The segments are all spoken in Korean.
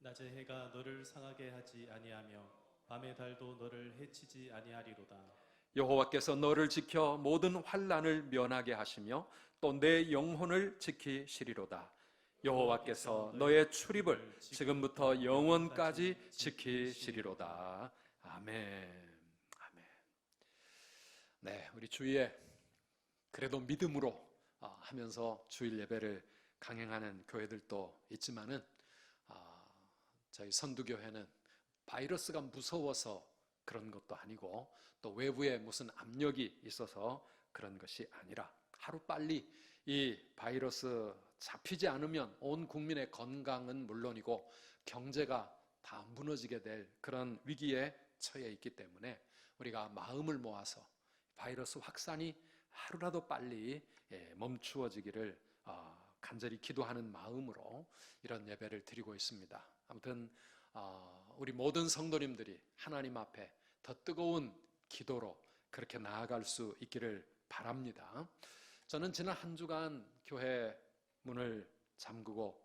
낮의 해가 너를 상하게 하지 아니하며 밤의 달도 너를 해치지 아니하리로다. 여호와께서 너를 지켜 모든 환란을 면하게 하시며 또 내 영혼을 지키시리로다. 여호와께서 너의 출입을 지금부터 영원까지 지키시리로다. 아멘. 아멘. 네, 우리 주위에 그래도 믿음으로 아, 하면서 주일 예배를 강행하는 교회들도 있지만은 아, 저희 선두교회는 바이러스가 무서워서 그런 것도 아니고 또 외부에 무슨 압력이 있어서 그런 것이 아니라 하루 빨리 이 바이러스 잡히지 않으면 온 국민의 건강은 물론이고 경제가 다 무너지게 될 그런 위기에 처해 있기 때문에 우리가 마음을 모아서 바이러스 확산이 하루라도 빨리 예, 멈추어지기를 어, 간절히 기도하는 마음으로 이런 예배를 드리고 있습니다. 아무튼 어, 우리 모든 성도님들이 하나님 앞에 더 뜨거운 기도로 그렇게 나아갈 수 있기를 바랍니다. 저는 지난 한 주간 교회 문을 잠그고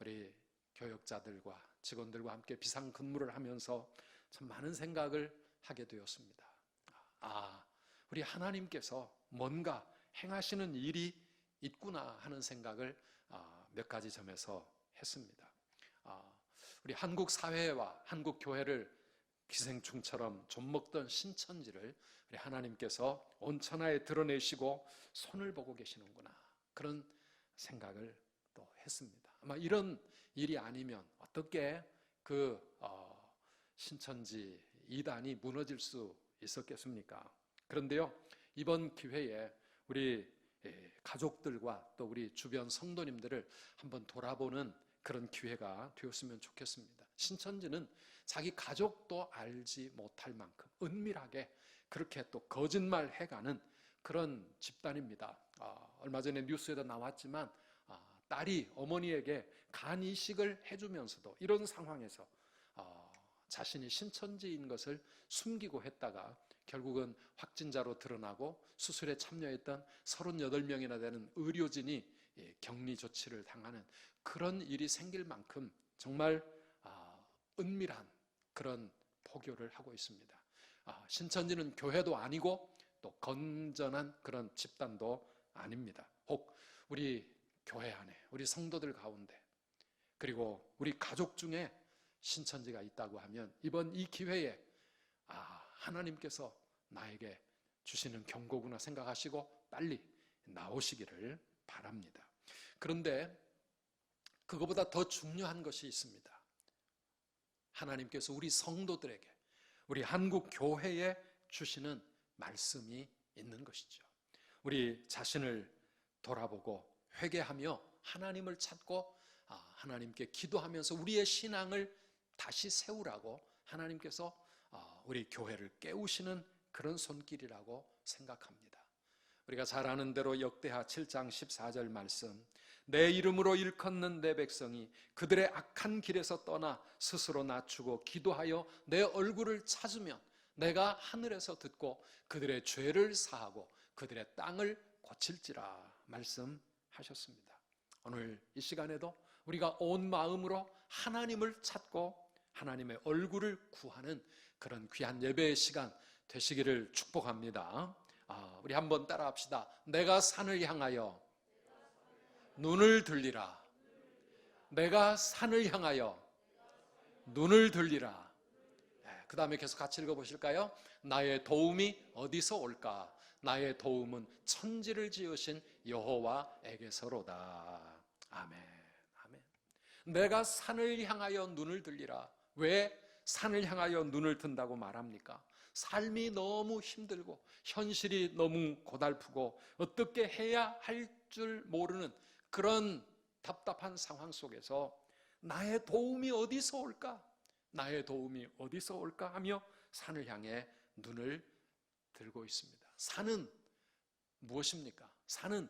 우리 교역자들과 직원들과 함께 비상 근무를 하면서 참 많은 생각을 하게 되었습니다. 아, 우리 하나님께서 뭔가 행하시는 일이 있구나 하는 생각을 아, 몇 가지 점에서 했습니다. 아, 우리 한국 사회와 한국 교회를 기생충처럼 좀 먹던 신천지를 우리 하나님께서 온 천하에 드러내시고 손을 보고 계시는구나 그런 생각을 또 했습니다. 아마 이런 일이 아니면 어떻게 그 어, 신천지 이단이 무너질 수 있었겠습니까? 그런데요 이번 기회에 우리 예, 가족들과 또 우리 주변 성도님들을 한번 돌아보는 그런 기회가 되었으면 좋겠습니다. 신천지는 자기 가족도 알지 못할 만큼 은밀하게 그렇게 또 거짓말 해가는 그런 집단입니다. 아, 얼마 전에 뉴스에도 나왔지만 아, 딸이 어머니에게 간 이식을 해주면서도 이런 상황에서 아, 자신이 신천지인 것을 숨기고 했다가 결국은 확진자로 드러나고 수술에 참여했던 38명이나 되는 의료진이 예, 격리 조치를 당하는 그런 일이 생길 만큼 정말 아, 은밀한 그런 포교를 하고 있습니다. 아, 신천지는 교회도 아니고 또 건전한 그런 집단도 아닙니다. 혹 우리 교회 안에 우리 성도들 가운데 그리고 우리 가족 중에 신천지가 있다고 하면 이번 이 기회에 아, 하나님께서 나에게 주시는 경고구나 생각하시고 빨리 나오시기를 바랍니다. 그런데 그거보다 더 중요한 것이 있습니다. 하나님께서 우리 성도들에게 우리 한국 교회에 주시는 말씀이 있는 것이죠. 우리 자신을 돌아보고 회개하며 하나님을 찾고 아, 하나님께 기도하면서 우리의 신앙을 다시 세우라고 하나님께서 아, 우리 교회를 깨우시는 그런 손길이라고 생각합니다. 우리가 잘 아는 대로 역대하 7장 14절 말씀 내 이름으로 일컫는 내 백성이 그들의 악한 길에서 떠나 스스로 낮추고 기도하여 내 얼굴을 찾으면 내가 하늘에서 듣고 그들의 죄를 사하고 그들의 땅을 고칠지라 말씀하셨습니다. 오늘 이 시간에도 우리가 온 마음으로 하나님을 찾고 하나님의 얼굴을 구하는 그런 귀한 예배의 시간 되시기를 축복합니다. 아, 우리 한번 따라 합시다. 내가 산을 향하여 눈을 들리라. 내가 산을 향하여 눈을 들리라. 그 다음에 계속 같이 읽어보실까요? 나의 도움이 어디서 올까? 나의 도움은 천지를 지으신 여호와에게서로다. 아멘. 아멘. 내가 산을 향하여 눈을 들리라. 왜 산을 향하여 눈을 든다고 말합니까? 삶이 너무 힘들고 현실이 너무 고달프고 어떻게 해야 할 줄 모르는 그런 답답한 상황 속에서 나의 도움이 어디서 올까? 나의 도움이 어디서 올까 하며 산을 향해 눈을 들고 있습니다. 산은 무엇입니까? 산은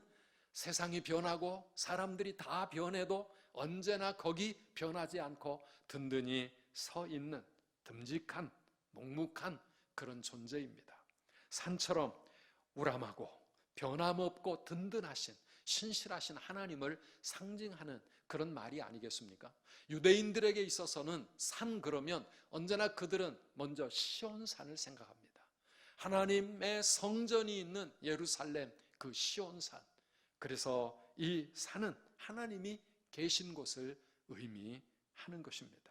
세상이 변하고 사람들이 다 변해도 언제나 거기 변하지 않고 든든히 서 있는 듬직한 묵묵한 그런 존재입니다. 산처럼 우람하고 변함없고 든든하신 신실하신 하나님을 상징하는 그런 말이 아니겠습니까? 유대인들에게 있어서는 산 그러면 언제나 그들은 먼저 시온산을 생각합니다. 하나님의 성전이 있는 예루살렘 그 시온산. 그래서 이 산은 하나님이 계신 곳을 의미하는 것입니다.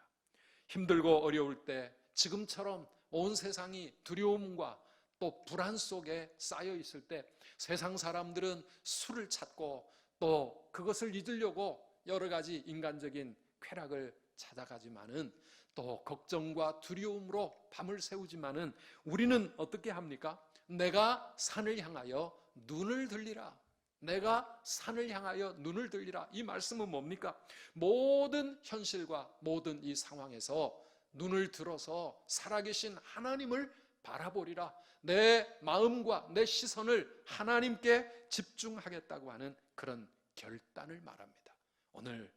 힘들고 어려울 때 지금처럼 온 세상이 두려움과 또 불안 속에 쌓여 있을 때 세상 사람들은 술을 찾고 또 그것을 잊으려고 여러 가지 인간적인 쾌락을 찾아가지만은 또 걱정과 두려움으로 밤을 새우지만은 우리는 어떻게 합니까? 내가 산을 향하여 눈을 들리라. 내가 산을 향하여 눈을 들리라. 이 말씀은 뭡니까? 모든 현실과 모든 이 상황에서 눈을 들어서 살아계신 하나님을 바라보리라. 내 마음과 내 시선을 하나님께 집중하겠다고 하는 그런 결단을 말합니다. 오늘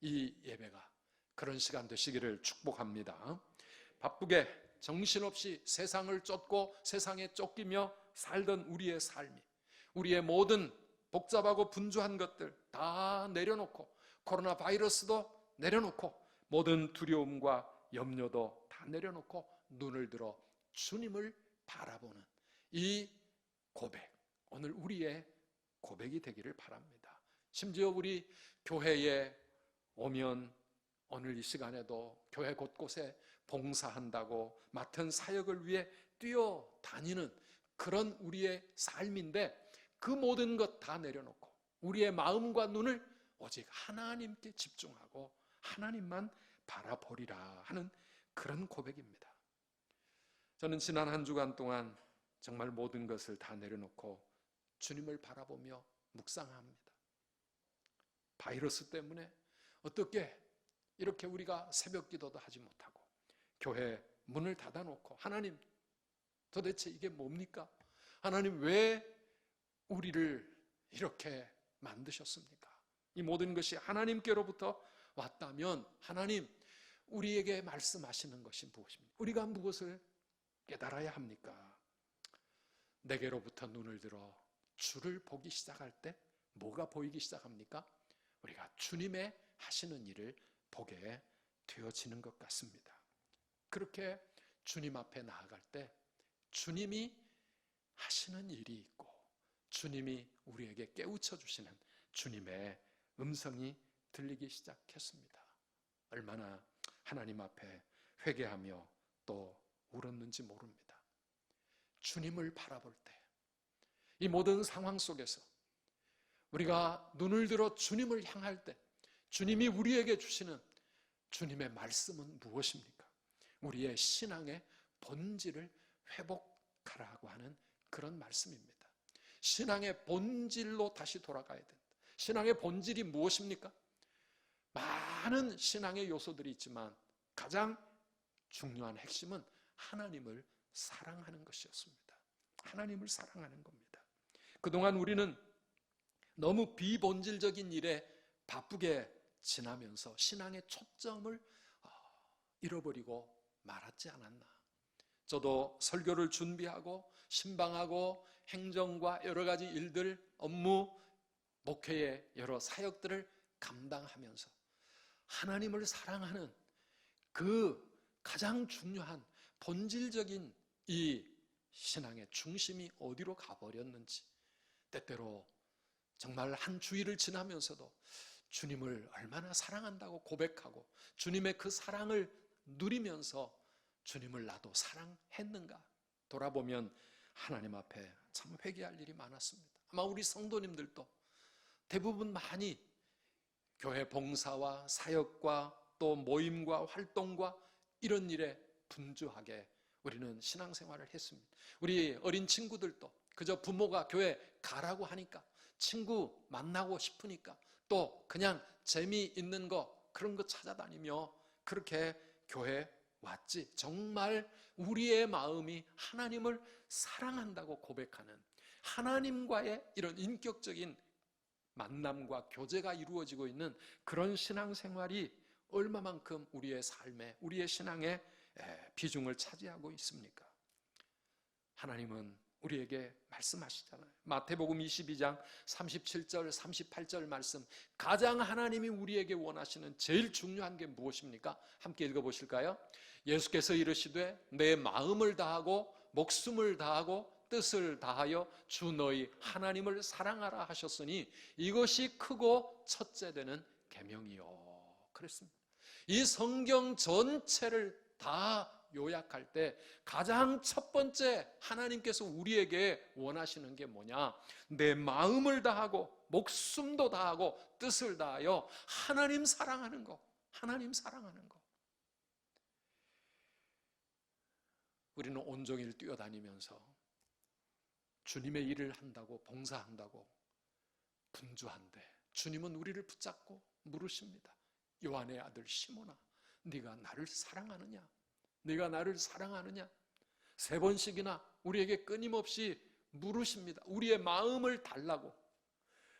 이 예배가 그런 시간 되시기를 축복합니다. 바쁘게 정신없이 세상을 쫓고 세상에 쫓기며 살던 우리의 삶이 우리의 모든 복잡하고 분주한 것들 다 내려놓고 코로나 바이러스도 내려놓고 모든 두려움과 염려도 다 내려놓고 눈을 들어 주님을 바라보는 이 고백 오늘 우리의 고백이 되기를 바랍니다. 심지어 우리 교회에 오면 오늘 이 시간에도 교회 곳곳에 봉사한다고 맡은 사역을 위해 뛰어다니는 그런 우리의 삶인데 그 모든 것 다 내려놓고 우리의 마음과 눈을 오직 하나님께 집중하고 하나님만 바라보리라 하는 그런 고백입니다. 저는 지난 한 주간 동안 정말 모든 것을 다 내려놓고 주님을 바라보며 묵상합니다. 바이러스 때문에 어떻게 이렇게 우리가 새벽 기도도 하지 못하고 교회 문을 닫아놓고 하나님 도대체 이게 뭡니까? 하나님 왜 우리를 이렇게 만드셨습니까? 이 모든 것이 하나님께로부터 왔다면 하나님 우리에게 말씀하시는 것이 무엇입니까? 우리가 무엇을 깨달아야 합니까? 내게로부터 눈을 들어 주를 보기 시작할 때 뭐가 보이기 시작합니까? 우리가 주님의 하시는 일을 보게 되어지는 것 같습니다. 그렇게 주님 앞에 나아갈 때 주님이 하시는 일이 있고 주님이 우리에게 깨우쳐 주시는 주님의 음성이 들리기 시작했습니다. 얼마나 하나님 앞에 회개하며 또 울었는지 모릅니다. 주님을 바라볼 때, 이 모든 상황 속에서 우리가 눈을 들어 주님을 향할 때, 주님이 우리에게 주시는 주님의 말씀은 무엇입니까? 우리의 신앙의 본질을 회복하라고 하는 그런 말씀입니다. 신앙의 본질로 다시 돌아가야 된다. 신앙의 본질이 무엇입니까? 많은 신앙의 요소들이 있지만 가장 중요한 핵심은 하나님을 사랑하는 것이었습니다. 하나님을 사랑하는 겁니다. 그동안 우리는 너무 비본질적인 일에 바쁘게 지나면서 신앙의 초점을 어, 잃어버리고 말았지 않았나. 저도 설교를 준비하고 신방하고 행정과 여러 가지 일들, 업무, 목회의 여러 사역들을 감당하면서 하나님을 사랑하는 그 가장 중요한 본질적인 이 신앙의 중심이 어디로 가버렸는지 때때로 정말 한 주일을 지나면서도 주님을 얼마나 사랑한다고 고백하고 주님의 그 사랑을 누리면서 주님을 나도 사랑했는가 돌아보면 하나님 앞에 참 회개할 일이 많았습니다. 아마 우리 성도님들도 대부분 많이 교회 봉사와 사역과 또 모임과 활동과 이런 일에 분주하게 우리는 신앙생활을 했습니다. 우리 어린 친구들도 그저 부모가 교회 가라고 하니까 친구 만나고 싶으니까 또 그냥 재미있는 거 그런 거 찾아다니며 그렇게 교회 왔지. 정말 우리의 마음이 하나님을 사랑한다고 고백하는 하나님과의 이런 인격적인 만남과 교제가 이루어지고 있는 그런 신앙생활이 얼마만큼 우리의 삶에, 우리의 신앙에 에, 비중을 차지하고 있습니까? 하나님은 우리에게 말씀하시잖아요. 마태복음 22장 37절, 38절 말씀. 가장 하나님이 우리에게 원하시는 제일 중요한 게 무엇입니까? 함께 읽어 보실까요? 예수께서 이르시되 내 마음을 다하고 목숨을 다하고 뜻을 다하여 주 너희 하나님을 사랑하라 하셨으니 이것이 크고 첫째 되는 계명이요. 그랬습니다. 이 성경 전체를 다 요약할 때 가장 첫 번째 하나님께서 우리에게 원하시는 게 뭐냐? 내 마음을 다하고 목숨도 다하고 뜻을 다하여 하나님 사랑하는 거. 하나님 사랑하는 거. 우리는 온종일 뛰어다니면서 주님의 일을 한다고 봉사한다고 분주한데 주님은 우리를 붙잡고 물으십니다. 요한의 아들 시몬아, 네가 나를 사랑하느냐? 네가 나를 사랑하느냐? 세 번씩이나 우리에게 끊임없이 물으십니다. 우리의 마음을 달라고.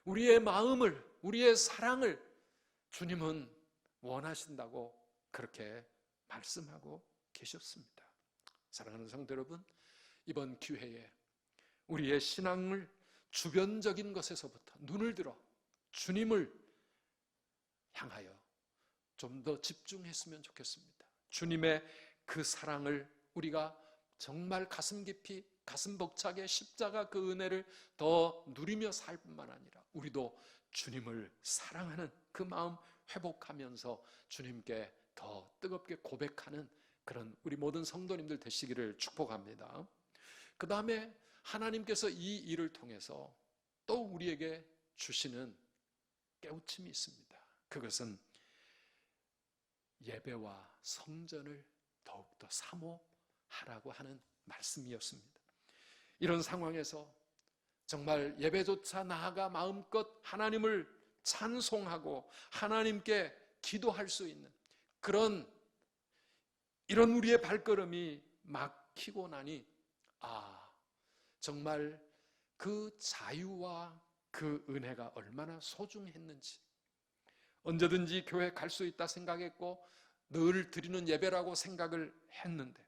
우리의 마음을, 우리의 사랑을 주님은 원하신다고 그렇게 말씀하고 계셨습니다. 사랑하는 성도 여러분, 이번 기회에 우리의 신앙을 주변적인 것에서부터 눈을 들어 주님을 향하여 좀 더 집중했으면 좋겠습니다. 주님의 그 사랑을 우리가 정말 가슴 깊이 가슴 벅차게 십자가 그 은혜를 더 누리며 살 뿐만 아니라 우리도 주님을 사랑하는 그 마음 회복하면서 주님께 더 뜨겁게 고백하는 그런 우리 모든 성도님들 되시기를 축복합니다. 그 다음에 하나님께서 이 일을 통해서 또 우리에게 주시는 깨우침이 있습니다. 그것은 예배와 성전을 더욱더 사모하라고 하는 말씀이었습니다. 이런 상황에서 정말 예배조차 나아가 마음껏 하나님을 찬송하고 하나님께 기도할 수 있는 그런 이런 우리의 발걸음이 막히고 나니 아 정말 그 자유와 그 은혜가 얼마나 소중했는지 언제든지 교회 갈 수 있다 생각했고 늘 드리는 예배라고 생각을 했는데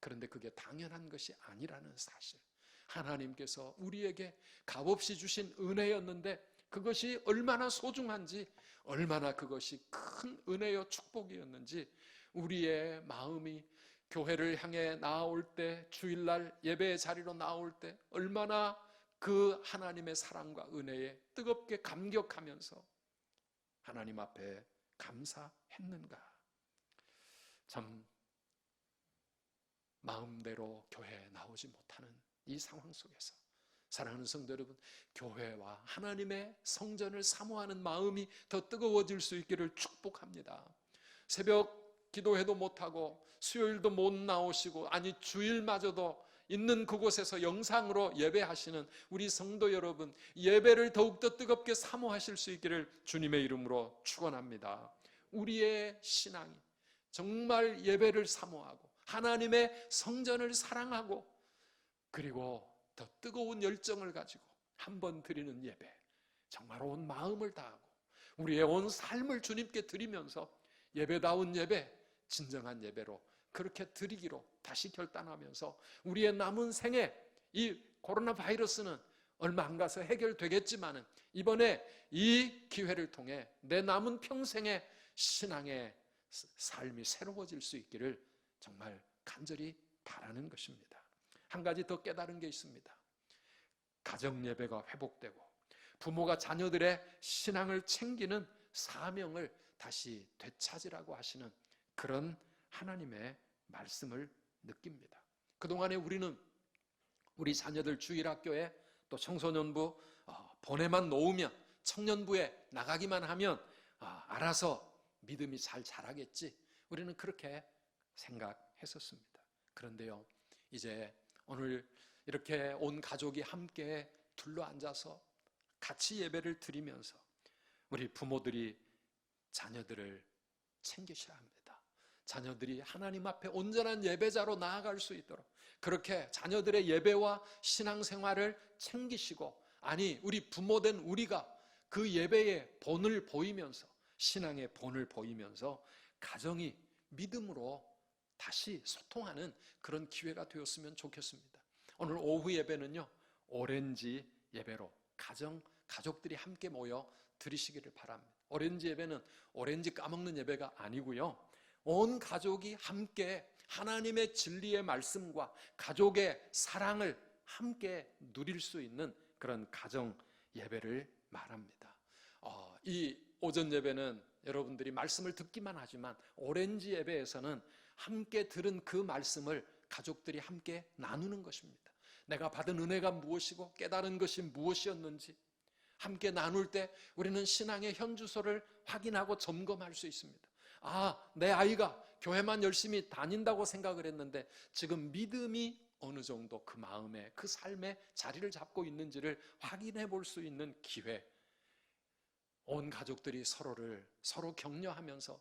그런데 그게 당연한 것이 아니라는 사실. 하나님께서 우리에게 값없이 주신 은혜였는데 그것이 얼마나 소중한지 얼마나 그것이 큰 은혜요 축복이었는지 우리의 마음이 교회를 향해 나아올 때 주일날 예배의 자리로 나올 때 얼마나 그 하나님의 사랑과 은혜에 뜨겁게 감격하면서 하나님 앞에 감사했는가 참 마음대로 교회에 나오지 못하는 이 상황 속에서 사랑하는 성도 여러분, 교회와 하나님의 성전을 사모하는 마음이 더 뜨거워질 수 있기를 축복합니다. 새벽 기도해도 못하고 수요일도 못 나오시고 아니 주일마저도 있는 그곳에서 영상으로 예배하시는 우리 성도 여러분 예배를 더욱더 뜨겁게 사모하실 수 있기를 주님의 이름으로 축원합니다. 우리의 신앙이 정말 예배를 사모하고 하나님의 성전을 사랑하고 그리고 더 뜨거운 열정을 가지고 한 번 드리는 예배 정말 온 마음을 다하고 우리의 온 삶을 주님께 드리면서 예배다운 예배 진정한 예배로 그렇게 드리기로 다시 결단하면서 우리의 남은 생에 이 코로나 바이러스는 얼마 안 가서 해결되겠지만은 이번에 이 기회를 통해 내 남은 평생의 신앙의 삶이 새로워질 수 있기를 정말 간절히 바라는 것입니다. 한 가지 더 깨달은 게 있습니다. 가정 예배가 회복되고 부모가 자녀들의 신앙을 챙기는 사명을 다시 되찾으라고 하시는 그런 하나님의 말씀을 느낍니다. 그동안에 우리는 우리 자녀들 주일학교에 또 청소년부 어, 보내만 놓으면 청년부에 나가기만 하면 어, 알아서 믿음이 잘 자라겠지. 우리는 그렇게 생각했었습니다. 그런데요, 이제 오늘 이렇게 온 가족이 함께 둘러 앉아서 같이 예배를 드리면서 우리 부모들이 자녀들을 챙기셔야 합니다. 자녀들이 하나님 앞에 온전한 예배자로 나아갈 수 있도록 그렇게 자녀들의 예배와 신앙생활을 챙기시고 아니 우리 부모된 우리가 그 예배의 본을 보이면서 신앙의 본을 보이면서 가정이 믿음으로 다시 소통하는 그런 기회가 되었으면 좋겠습니다. 오늘 오후 예배는요, 오렌지 예배로 가정, 가족들이 함께 모여 드리시기를 바랍니다. 오렌지 예배는 오렌지 까먹는 예배가 아니고요, 온 가족이 함께 하나님의 진리의 말씀과 가족의 사랑을 함께 누릴 수 있는 그런 가정 예배를 말합니다. 어, 이 오전 예배는 여러분들이 말씀을 듣기만 하지만 오렌지 예배에서는 함께 들은 그 말씀을 가족들이 함께 나누는 것입니다. 내가 받은 은혜가 무엇이고 깨달은 것이 무엇이었는지 함께 나눌 때 우리는 신앙의 현주소를 확인하고 점검할 수 있습니다. 아, 내 아이가 교회만 열심히 다닌다고 생각을 했는데 지금 믿음이 어느 정도 그 마음에 그 삶에 자리를 잡고 있는지를 확인해 볼 수 있는 기회. 온 가족들이 서로를 서로 격려하면서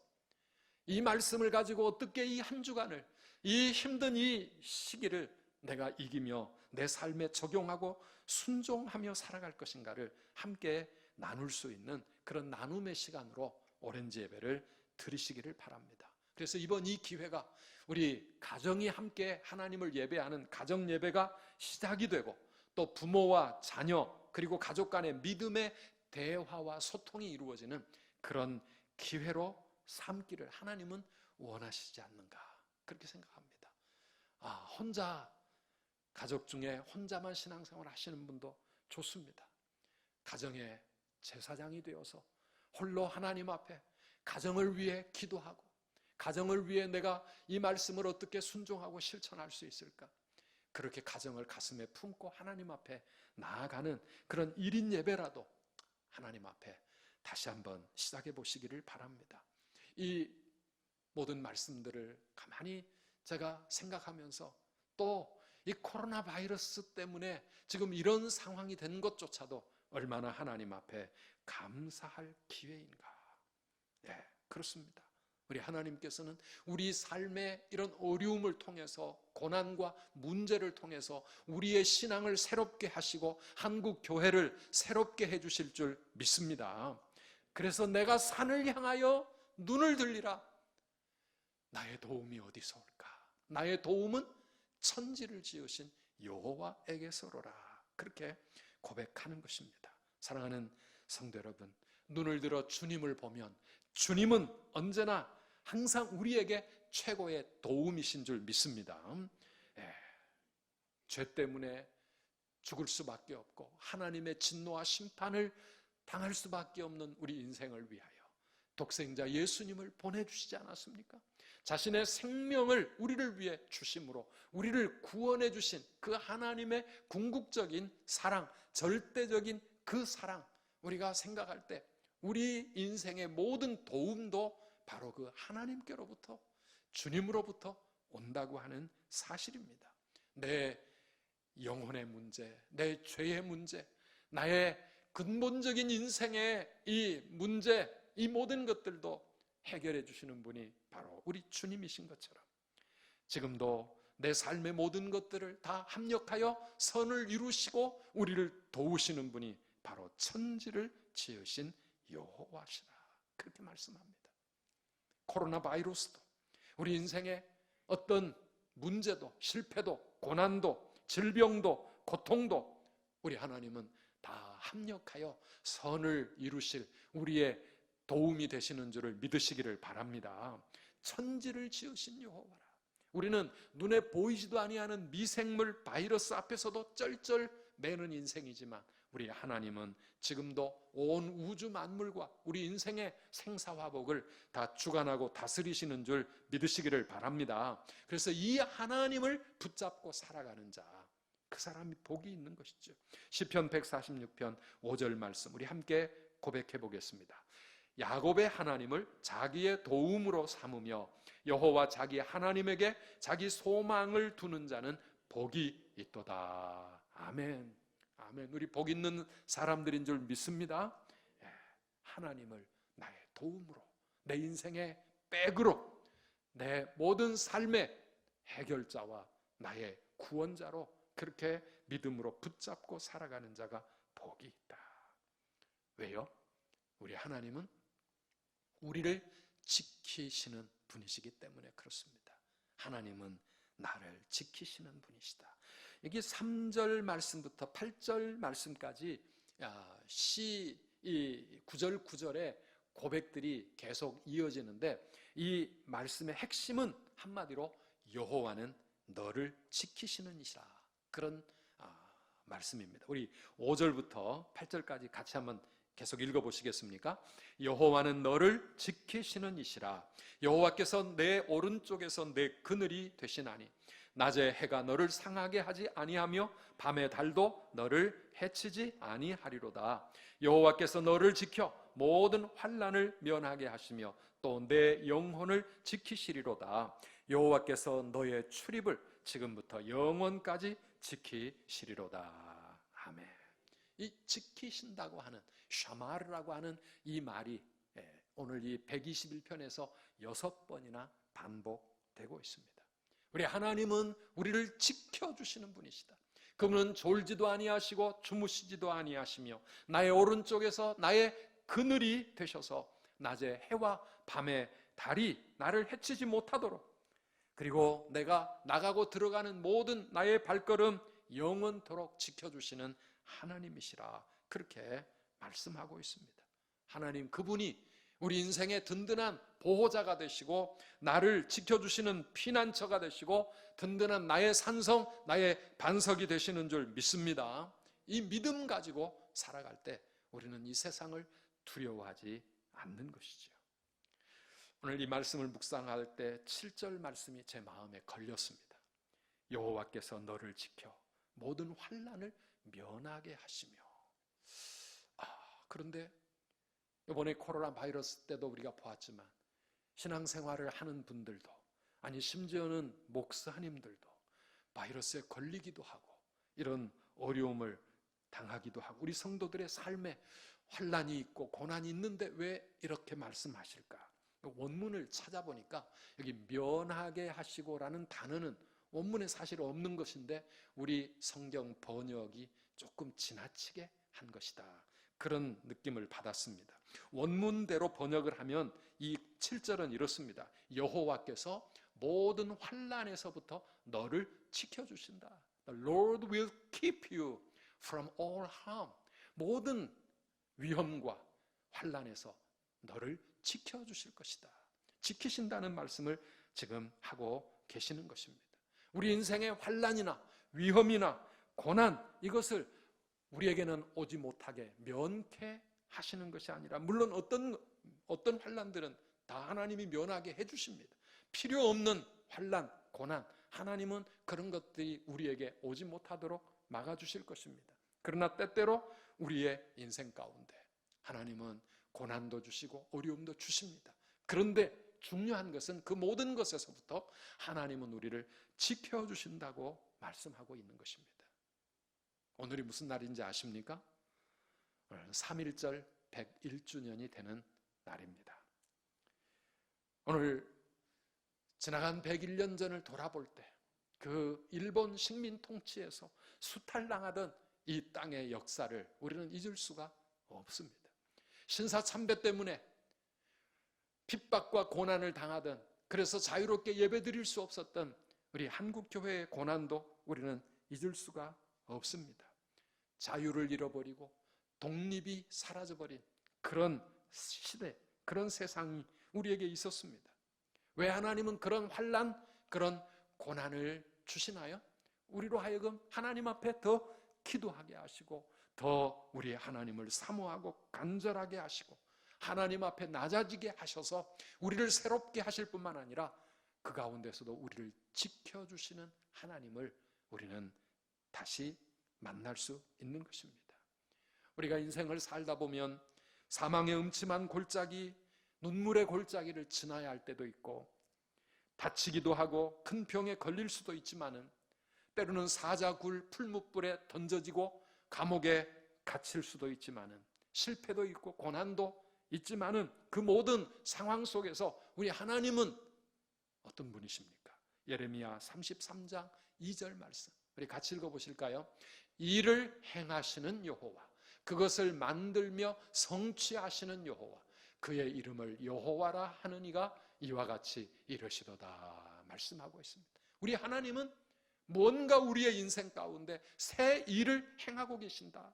이 말씀을 가지고 어떻게 이 한 주간을 이 힘든 이 시기를 내가 이기며 내 삶에 적용하고 순종하며 살아갈 것인가를 함께 나눌 수 있는 그런 나눔의 시간으로 오렌지 예배를 드리시기를 바랍니다. 그래서 이번 이 기회가 우리 가정이 함께 하나님을 예배하는 가정 예배가 시작이 되고 또 부모와 자녀 그리고 가족 간의 믿음의 대화와 소통이 이루어지는 그런 기회로 삼기를 하나님은 원하시지 않는가 그렇게 생각합니다. 아, 혼자 가족 중에 혼자만 신앙생활 하시는 분도 좋습니다. 가정의 제사장이 되어서 홀로 하나님 앞에 가정을 위해 기도하고 가정을 위해 내가 이 말씀을 어떻게 순종하고 실천할 수 있을까? 그렇게 가정을 가슴에 품고 하나님 앞에 나아가는 그런 1인 예배라도 하나님 앞에 다시 한번 시작해 보시기를 바랍니다. 이 모든 말씀들을 가만히 제가 생각하면서 또 이 코로나 바이러스 때문에 지금 이런 상황이 된 것조차도 얼마나 하나님 앞에 감사할 기회인가. 예, 그렇습니다. 우리 하나님께서는 우리 삶의 이런 어려움을 통해서 고난과 문제를 통해서 우리의 신앙을 새롭게 하시고 한국 교회를 새롭게 해 주실 줄 믿습니다. 그래서 내가 산을 향하여 눈을 들리라. 나의 도움이 어디서 올까? 나의 도움은 천지를 지으신 여호와에게서로라. 그렇게 고백하는 것입니다. 사랑하는 성도 여러분, 눈을 들어 주님을 보면 주님은 언제나 항상 우리에게 최고의 도움이신 줄 믿습니다. 예, 죄 때문에 죽을 수밖에 없고 하나님의 진노와 심판을 당할 수밖에 없는 우리 인생을 위하여 독생자 예수님을 보내주시지 않았습니까? 자신의 생명을 우리를 위해 주심으로 우리를 구원해 주신 그 하나님의 궁극적인 사랑, 절대적인 그 사랑, 우리가 생각할 때 우리 인생의 모든 도움도 바로 그 하나님께로부터 주님으로부터 온다고 하는 사실입니다. 내 영혼의 문제, 내 죄의 문제, 나의 근본적인 인생의 이 문제, 이 모든 것들도 해결해 주시는 분이 바로 우리 주님이신 것처럼 지금도 내 삶의 모든 것들을 다 합력하여 선을 이루시고 우리를 도우시는 분이 바로 천지를 지으신 여호와시라 그렇게 말씀합니다. 코로나 바이러스도 우리 인생의 어떤 문제도 실패도 고난도 질병도 고통도 우리 하나님은 다 합력하여 선을 이루실 우리의 도움이 되시는 줄을 믿으시기를 바랍니다. 천지를 지으신 여호와라. 우리는 눈에 보이지도 아니하는 미생물 바이러스 앞에서도 쩔쩔 매는 인생이지만 우리 하나님은 지금도 온 우주 만물과 우리 인생의 생사화복을 다 주관하고 다스리시는 줄 믿으시기를 바랍니다. 그래서 이 하나님을 붙잡고 살아가는 자, 그 사람이 복이 있는 것이죠. 시편 146편 5절 말씀 우리 함께 고백해 보겠습니다. 야곱의 하나님을 자기의 도움으로 삼으며 여호와 자기 하나님에게 자기 소망을 두는 자는 복이 있도다. 아멘. 아멘. 우리 복 있는 사람들인 줄 믿습니다. 예, 하나님을 나의 도움으로 내 인생의 백으로 내 모든 삶의 해결자와 나의 구원자로 그렇게 믿음으로 붙잡고 살아가는 자가 복이 있다. 왜요? 우리 하나님은 우리를 지키시는 분이시기 때문에 그렇습니다. 하나님은 나를 지키시는 분이시다. 여기 3절 말씀부터 8절 말씀까지 아, 시, 이 9절 9절에 고백들이 계속 이어지는데 이 말씀의 핵심은 한마디로 여호와는 너를 지키시는 이시라. 그런 아, 말씀입니다. 우리 5절부터 8절까지 같이 한번 계속 읽어 보시겠습니까? 여호와는 너를 지키시는 이시라. 여호와께서 내 오른쪽에서 내 그늘이 되시나니 낮에 해가 너를 상하게 하지 아니하며 밤에 달도 너를 해치지 아니하리로다. 여호와께서 너를 지켜 모든 환란을 면하게 하시며 또 내 영혼을 지키시리로다. 여호와께서 너의 출입을 지금부터 영원까지 지키시리로다. 아멘. 이 지키신다고 하는 샤마르라고 하는 이 말이 예, 오늘 이 121편에서 여섯 번이나 반복되고 있습니다. 우리 하나님은 우리를 지켜주시는 분이시다. 그분은 졸지도 아니하시고 주무시지도 아니하시며 나의 오른쪽에서 나의 그늘이 되셔서 낮에 해와 밤에 달이 나를 해치지 못하도록 그리고 내가 나가고 들어가는 모든 나의 발걸음 영원토록 지켜주시는 하나님이시라 그렇게 말씀하고 있습니다. 하나님 그분이 우리 인생의 든든한 보호자가 되시고 나를 지켜주시는 피난처가 되시고 든든한 나의 산성, 나의 반석이 되시는 줄 믿습니다. 이 믿음 가지고 살아갈 때 우리는 이 세상을 두려워하지 않는 것이죠. 오늘 이 말씀을 묵상할 때 7절 말씀이 제 마음에 걸렸습니다. 여호와께서 너를 지켜 모든 환란을 면하게 하시며 아, 그런데 이번에 코로나 바이러스 때도 우리가 보았지만 신앙생활을 하는 분들도 아니 심지어는 목사님들도 바이러스에 걸리기도 하고 이런 어려움을 당하기도 하고 우리 성도들의 삶에 환란이 있고 고난이 있는데 왜 이렇게 말씀하실까? 원문을 찾아보니까 여기 면하게 하시고라는 단어는 원문에 사실 없는 것인데 우리 성경 번역이 조금 지나치게 한 것이다. 그런 느낌을 받았습니다. 원문대로 번역을 하면 이 7절은 이렇습니다. 여호와께서 모든 환란에서부터 너를 지켜 주신다. The Lord will keep you from all harm. 모든 위험과 환란에서 너를 지켜 주실 것이다. 지키신다는 말씀을 지금 하고 계시는 것입니다. 우리 인생의 환란이나 위험이나 고난 이것을 우리에게는 오지 못하게 면케 하시는 것이 아니라 물론 어떤 어떤 환란들은 다 하나님이 면하게 해 주십니다. 필요 없는 환란, 고난 하나님은 그런 것들이 우리에게 오지 못하도록 막아 주실 것입니다. 그러나 때때로 우리의 인생 가운데 하나님은 고난도 주시고 어려움도 주십니다. 그런데 중요한 것은 그 모든 것에서부터 하나님은 우리를 지켜 주신다고 말씀하고 있는 것입니다. 오늘이 무슨 날인지 아십니까? 오늘 3.1절 101주년이 되는 날입니다. 오늘 지나간 101년 전을 돌아볼 때 그 일본 식민 통치에서 수탈당하던 이 땅의 역사를 우리는 잊을 수가 없습니다. 신사 참배 때문에 핍박과 고난을 당하던 그래서 자유롭게 예배드릴 수 없었던 우리 한국 교회의 고난도 우리는 잊을 수가 없습니다. 자유를 잃어버리고 독립이 사라져버린 그런 시대, 그런 세상이 우리에게 있었습니다. 왜 하나님은 그런 환란, 그런 고난을 주시나요? 우리로 하여금 하나님 앞에 더 기도하게 하시고 더 우리 하나님을 사모하고 간절하게 하시고 하나님 앞에 낮아지게 하셔서 우리를 새롭게 하실 뿐만 아니라 그 가운데서도 우리를 지켜주시는 하나님을 우리는 다시 만날 수 있는 것입니다. 우리가 인생을 살다 보면 사망의 음침한 골짜기, 눈물의 골짜기를 지나야 할 때도 있고 다치기도 하고 큰 병에 걸릴 수도 있지만은 때로는 사자굴 풀무불에 던져지고 감옥에 갇힐 수도 있지만은 실패도 있고 고난도 있지만은 그 모든 상황 속에서 우리 하나님은 어떤 분이십니까? 예레미야 33장 2절 말씀. 우리 같이 읽어 보실까요? 일을 행하시는 여호와, 그것을 만들며 성취하시는 여호와, 그의 이름을 여호와라 하는 이가 이와 같이 이르시도다 말씀하고 있습니다. 우리 하나님은 뭔가 우리의 인생 가운데 새 일을 행하고 계신다.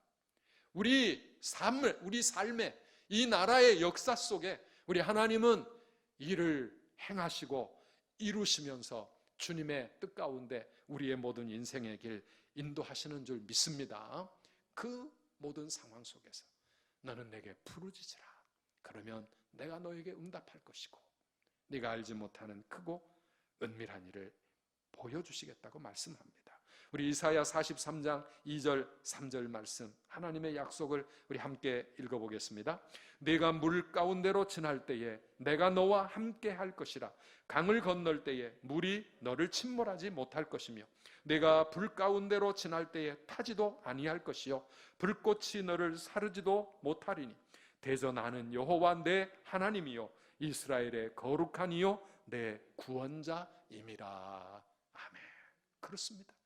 우리 삶을, 우리 삶의 이 나라의 역사 속에 우리 하나님은 일을 행하시고 이루시면서 주님의 뜻 가운데 우리의 모든 인생의 길 인도하시는 줄 믿습니다. 그 모든 상황 속에서 너는 내게 부르짖으라. 그러면 내가 너에게 응답할 것이고 네가 알지 못하는 크고 은밀한 일을 보여주시겠다고 말씀합니다. 우리 이사야 43장 2절 3절 말씀. 하나님의 약속을 우리 함께 읽어보겠습니다. 내가 물 가운데로 지날 때에 내가 너와 함께 할 것이라. 강을 건널 때에 물이 너를 침몰하지 못할 것이며 내가 불 가운데로 지날 때에 타지도 아니할 것이요. 불꽃이 너를 사르지도 못하리니. 대저 나는 여호와 내 하나님이요. 이스라엘의 거룩한 이요. 내 구원자임이라. 아멘. 그렇습니다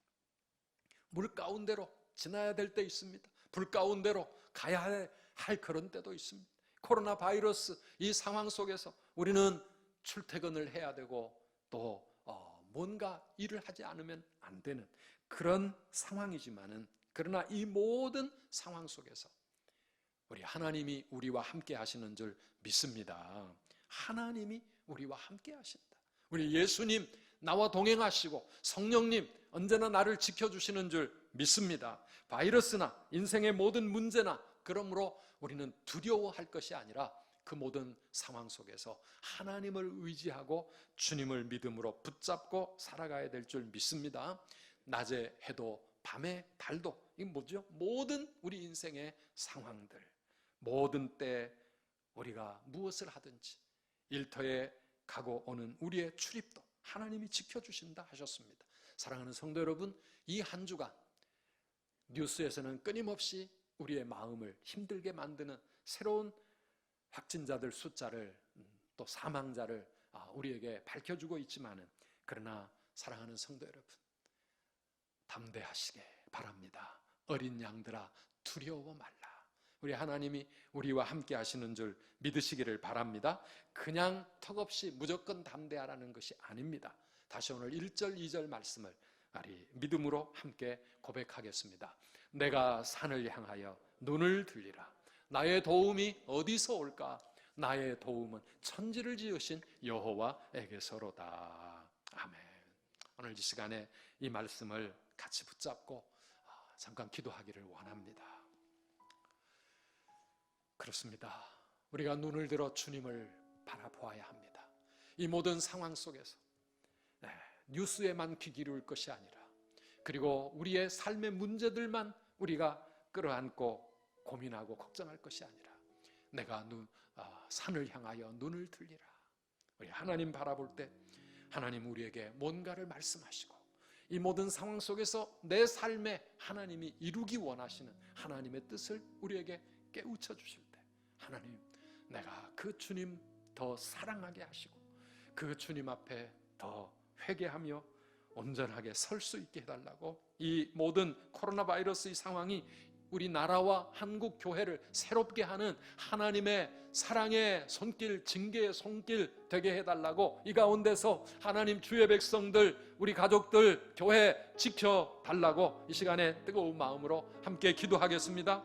물 가운데로 지나야 될 때 있습니다 불 가운데로 가야 할 그런 때도 있습니다 코로나 바이러스 이 상황 속에서 우리는 출퇴근을 해야 되고 또 어, 뭔가 일을 하지 않으면 안 되는 그런 상황이지만은 그러나 이 모든 상황 속에서 우리 하나님이 우리와 함께 하시는 줄 믿습니다. 하나님이 우리와 함께 하신다. 우리 예수님 나와 동행하시고 성령님 언제나 나를 지켜주시는 줄 믿습니다. 바이러스나 인생의 모든 문제나 그러므로 우리는 두려워할 것이 아니라 그 모든 상황 속에서 하나님을 의지하고 주님을 믿음으로 붙잡고 살아가야 될 줄 믿습니다. 낮에 해도 밤에 달도 이 뭐죠? 모든 우리 인생의 상황들 모든 때 우리가 무엇을 하든지 일터에 가고 오는 우리의 출입도 하나님이 지켜주신다 하셨습니다. 사랑하는 성도 여러분, 이 한 주간 뉴스에서는 끊임없이 우리의 마음을 힘들게 만드는 새로운 확진자들 숫자를 음, 또 사망자를 아, 우리에게 밝혀주고 있지만은 그러나 사랑하는 성도 여러분 담대하시게 바랍니다. 어린 양들아 두려워 말라. 우리 하나님이 우리와 함께 하시는 줄 믿으시기를 바랍니다. 그냥 턱없이 무조건 담대하라는 것이 아닙니다. 다시 오늘 1절, 2절 말씀을 우리 믿음으로 함께 고백하겠습니다. 내가 산을 향하여 눈을 들리라. 나의 도움이 어디서 올까? 나의 도움은 천지를 지으신 여호와에게서로다. 아멘. 오늘 이 시간에 이 말씀을 같이 붙잡고 아, 잠깐 기도하기를 원합니다. 그렇습니다. 우리가 눈을 들어 주님을 바라보아야 합니다. 이 모든 상황 속에서 네, 뉴스에만 귀 기울 것이 아니라 그리고 우리의 삶의 문제들만 우리가 끌어안고 고민하고 걱정할 것이 아니라 내가 눈, 아, 산을 향하여 눈을 들리라. 우리 하나님 바라볼 때 하나님 우리에게 뭔가를 말씀하시고 이 모든 상황 속에서 내 삶에 하나님이 이루기 원하시는 하나님의 뜻을 우리에게 깨우쳐 때 하나님 내가 그 주님 더 사랑하게 하시고 그 주님 앞에 더 회개하며 온전하게 설 수 있게 해달라고 이 모든 코로나 바이러스 의 상황이 우리 나라와 한국 교회를 새롭게 하는 하나님의 사랑의 손길, 징계의 손길 되게 해달라고 이 가운데서 하나님 주의 백성들, 우리 가족들, 교회 지켜달라고 이 시간에 뜨거운 마음으로 함께 기도하겠습니다.